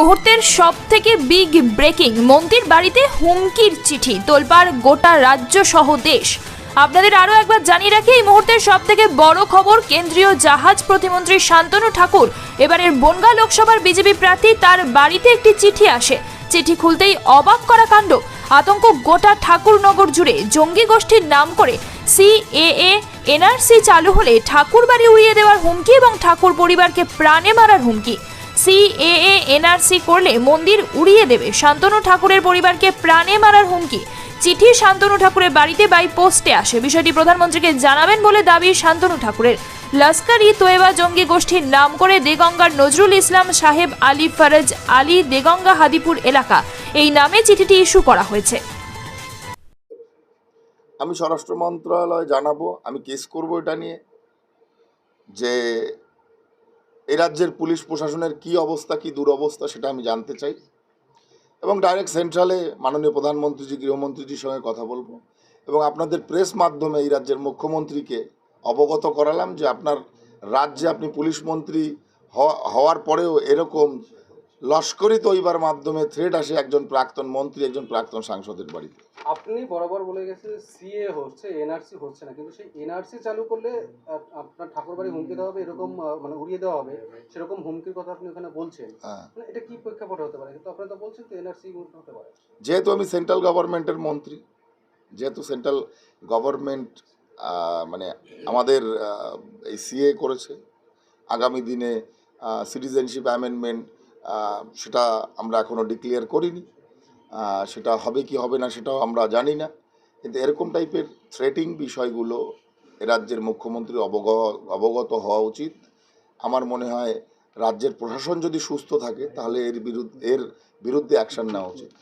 মুহূর্তের সব থেকে বিগ ব্রেকিং মন্ত্রীর বাড়িতে হুমকির চিঠি, তোলপাড় গোটা রাজ্য সহ দেশ। আপনাদের আরও একবার জানিয়ে রাখি, এই মুহূর্তের সব থেকে বড় খবর কেন্দ্রীয় জাহাজ প্রতিমন্ত্রী শান্তনু ঠাকুর। এবারের বনগা লোকসভার বিজেপি প্রার্থী তার বাড়িতে একটি চিঠি আসে। চিঠি খুলতেই অবাক করা কাণ্ড। আতঙ্ক গোটা ঠাকুরনগর জুড়ে। জঙ্গি গোষ্ঠীর নাম করে সিএএ এনআরসি চালু হলে ঠাকুর বাড়ি উড়িয়ে দেওয়ার হুমকি এবং ঠাকুর পরিবারকে প্রাণে মারার হুমকি। সিএএ এনআরসি করলে মন্দির উড়িয়ে দেবে। শান্তনু ঠাকুরের পরিবারকে প্রাণে মারার হুমকি। চিঠি শান্তনু ঠাকুরের বাড়িতে বাই পোস্টে আসে। বিষয়টি প্রধানমন্ত্রীকে জানাবেন বলে দাবি শান্তনু ঠাকুরের। লস্কর তোয়েবা জঙ্গি গোষ্ঠীর নাম করে দেগঙ্গার নজরুল ইসলাম সাহেব আলী ফরজ আলী দেগঙ্গা হাদিপুর এলাকা। এই নামে চিঠিটি ইস্যু করা হয়েছে। আমি স্বরাষ্ট্র মন্ত্রণালয় জানাব। আমি কেস করব এটা নিয়ে। যে এই রাজ্যের পুলিশ প্রশাসনের কি অবস্থা, কি দুরবস্থা সেটা আমি জানতে চাই। এবং ডাইরেক্ট সেন্ট্রালে মাননীয় প্রধানমন্ত্রীজি, গৃহমন্ত্রীজির সঙ্গে কথা বলব। এবং আপনাদের প্রেস মাধ্যমে এই রাজ্যের মুখ্যমন্ত্রীকে অবগত করালাম যে আপনার রাজ্যে আপনি পুলিশ মন্ত্রী হওয়া- হওয়ার পরেও এরকম লস্করি তৈবার মাধ্যমে থ্রেট আসে একজন প্রাক্তন মন্ত্রী একজন প্রাক্তন সাংসদের বাড়িতে। আপনি বরাবর বলে গেছেন সিএ হচ্ছে এনআরসি হচ্ছে না কিন্তু সেই এনআরসি চালু করলে আপনার ঠাকুর বাড়ি হুমকি দেওয়া হবে এরকম মানে উড়িয়ে দেওয়া হবে সেরকম হুমকির কথা আপনি ওখানে বলছেন। হ্যাঁ। মানে এটা কি প্রেক্ষাপটে হতে পারে? কিন্তু আপনারা তো বলছেন তো এনআরসি হতে পারে। যেহেতু আমি সেন্ট্রাল গভর্নমেন্টের মন্ত্রী যেহেতু সেন্ট্রাল গভর্নমেন্ট মানে আমাদের এই সিএ করেছে আগামী দিনে সিটিজেনশিপ অ্যামেন্ডমেন্ট সেটা আমরা এখনও ডিক্লেয়ার করিনি। সেটা হবে কি হবে না সেটাও আমরা জানি না। কিন্তু এরকম টাইপের থ্রেটিং বিষয়গুলো রাজ্যের মুখ্যমন্ত্রী অবগ, অবগত হওয়া উচিত। আমার মনে হয় রাজ্যের প্রশাসন যদি সুস্থ থাকে, তাহলে এর বিরুদ্ধে এর বিরুদ্ধে অ্যাকশান নেওয়া উচিত।